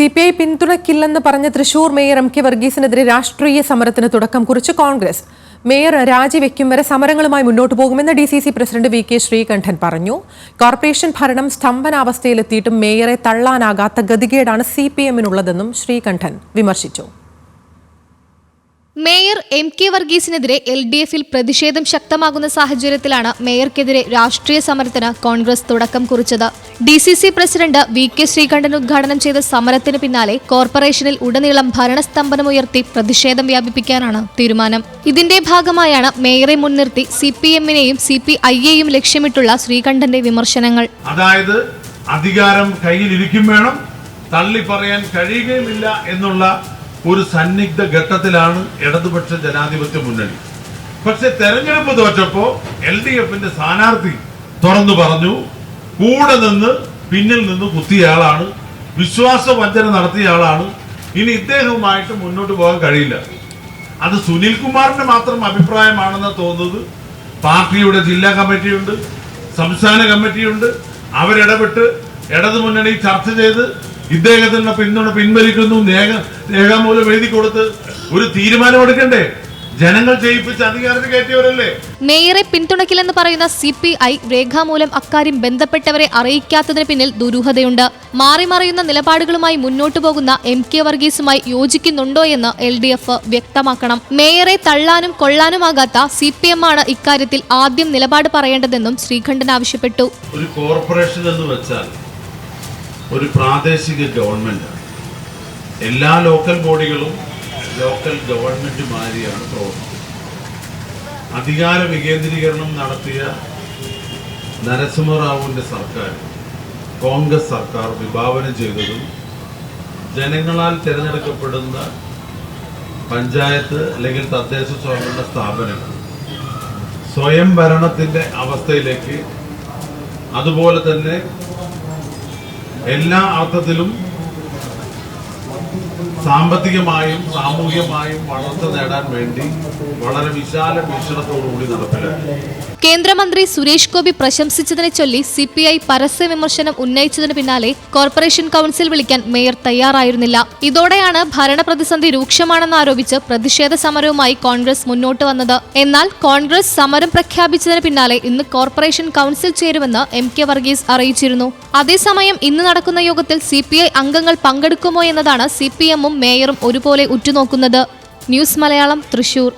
C P I പിന്തുണയ്ക്കില്ലെന്ന് പറഞ്ഞ Thrissur mayor M K വർഗീസിനെതിരെ രാഷ്ട്രീയ സമരത്തിന് തുടക്കം കുറിച്ച് കോൺഗ്രസ്. മേയർ രാജിവെക്കും വരെ സമരങ്ങളുമായി മുന്നോട്ട് പോകുമെന്ന് D C C president V K Sreekandan പറഞ്ഞു. കോർപ്പറേഷൻ ഭരണം സ്തംഭനാവസ്ഥയിലെത്തിയിട്ടും മേയറെ തള്ളാനാകാത്ത ഗതികേടാണ് സി പി എമ്മിനുള്ളതെന്നും ശ്രീകണ്ഠൻ വിമർശിച്ചു. മേയർ എം കെ വർഗീസിനെതിരെ എൽ ഡി എഫിൽ പ്രതിഷേധം ശക്തമാകുന്ന സാഹചര്യത്തിലാണ് മേയർക്കെതിരെ രാഷ്ട്രീയ സമരത്തിന് കോൺഗ്രസ് തുടക്കം കുറിച്ചത്. D C C president V K Sreekandan ഉദ്ഘാടനം ചെയ്ത സമരത്തിന് പിന്നാലെ കോർപ്പറേഷനിൽ ഉടനീളം ഭരണസ്തംഭനമുയർത്തി പ്രതിഷേധം വ്യാപിപ്പിക്കാനാണ് തീരുമാനം. ഇതിന്റെ ഭാഗമായാണ് മേയറെ മുൻനിർത്തി സി പി എമ്മിനെയും സി പി ഐയെയും ലക്ഷ്യമിട്ടുള്ള ശ്രീകണ്ഠന്റെ വിമർശനങ്ങൾ. അതായത് അധികാരം കയ്യിലിരിക്കും വേണം തള്ളി പറയാൻ കഴിയുകയുമില്ല എന്നുള്ള ഒരു സന്നിഗ്ധ ഘട്ടത്തിലാണ് ഇടതുപക്ഷ ജനാധിപത്യ മുന്നണി. പക്ഷെ തെരഞ്ഞെടുപ്പ് തോറ്റപ്പോ എൽ ഡി എഫിന്റെ സ്ഥാനാർത്ഥി തുറന്നു പറഞ്ഞു കൂടെ നിന്ന് പിന്നിൽ നിന്ന് കുത്തിയ ആളാണ് വിശ്വാസ വഞ്ചന നടത്തിയ ആളാണ്. ഇനി ഇദ്ദേഹവുമായിട്ട് മുന്നോട്ട് പോകാൻ കഴിയില്ല. അത് സുനിൽ കുമാറിന്റെ മാത്രം അഭിപ്രായമാണെന്ന് തോന്നുന്നത്. പാർട്ടിയുടെ ജില്ലാ കമ്മിറ്റിയുണ്ട് സംസ്ഥാന കമ്മിറ്റിയുണ്ട്. അവരിടപെട്ട് ഇടതുമുന്നണി ചർച്ച ചെയ്ത് ഇദ്ദേഹത്തിന്റെ പിന്തുണ പിൻവലിക്കുന്നു. രേഖ രേഖാമൂലം എഴുതി കൊടുത്ത് ഒരു തീരുമാനമെടുക്കണ്ടേ ജനങ്ങൾ ചെയ്യിപ്പിച്ച് അധികാരത്തിൽ കയറ്റിയവരല്ലേ? മേയറെ പിന്തുണയ്ക്കില്ലെന്ന് പറയുന്ന സി പി ഐ രേഖാമൂലം അക്കാര്യം ബന്ധപ്പെട്ടവരെ അറിയിക്കാത്തതിന് പിന്നിൽ ദുരൂഹതയുണ്ട്. മാറി മറിയുന്ന നിലപാടുകളുമായി മുന്നോട്ടു പോകുന്ന എം കെ വർഗീസുമായി യോജിക്കുന്നുണ്ടോ എന്ന് എൽ ഡി എഫ് വ്യക്തമാക്കണം. മേയറെ തള്ളാനും കൊള്ളാനുമാകാത്ത സി പി എം ആണ് ഇക്കാര്യത്തിൽ ആദ്യം നിലപാട് പറയേണ്ടതെന്നും ശ്രീകണ്ഠൻ ആവശ്യപ്പെട്ടു. ഒരു കോർപ്പറേഷൻ എന്ന് വെച്ചാൽ ഒരു പ്രാദേശിക ഗവൺമെന്റ്. എല്ലാ ലോക്കൽ ബോഡികളും ലോക്കൽ ഗവൺമെന്റുമാരിയാണ് പ്രവർത്തിക്കുന്നത്. അധികാര വികേന്ദ്രീകരണം നടത്തിയ നരസിംഹറാവുവിന്റെ സർക്കാർ കോൺഗ്രസ് സർക്കാർ വിഭാവനം ചെയ്തതും ജനങ്ങളാൽ തിരഞ്ഞെടുക്കപ്പെടുന്ന പഞ്ചായത്ത് അല്ലെങ്കിൽ തദ്ദേശ സ്വയംഭരണ സ്ഥാപനങ്ങൾ സ്വയംഭരണത്തിന്റെ അവസ്ഥയിലേക്ക് അതുപോലെ തന്നെ എല്ലാ അർത്ഥത്തിലും സാമ്പത്തികമായും സാമൂഹികമായും വളർച്ച നേടാൻ വേണ്ടി വളരെ വിശാല വീക്ഷണത്തോടുകൂടി നടപ്പിലാക്കി കേന്ദ്രമന്ത്രി സുരേഷ് ഗോപി പ്രശംസിച്ചതിനെ ചൊല്ലി സി പി ഐ പരസ്യ വിമർശനം ഉന്നയിച്ചതിന് പിന്നാലെ കോർപ്പറേഷൻ കൌൺസിൽ വിളിക്കാൻ മേയർ തയ്യാറായിരുന്നില്ല. ഇതോടെയാണ് ഭരണപ്രതിസന്ധി രൂക്ഷമാണെന്ന് ആരോപിച്ച് പ്രതിഷേധ സമരവുമായി കോൺഗ്രസ് മുന്നോട്ട് വന്നത്. എന്നാൽ കോൺഗ്രസ് സമരം പ്രഖ്യാപിച്ചതിന് പിന്നാലെ ഇന്ന് കോർപ്പറേഷൻ കൌൺസിൽ ചേരുമെന്ന് എം കെ വർഗീസ് അറിയിച്ചിരുന്നു. അതേസമയം ഇന്ന് നടക്കുന്ന യോഗത്തിൽ സി അംഗങ്ങൾ പങ്കെടുക്കുമോ എന്നതാണ് സി പി മേയറും ഒരുപോലെ ഉറ്റുനോക്കുന്നത് ന്യൂസ് മലയാളം തൃശൂർ.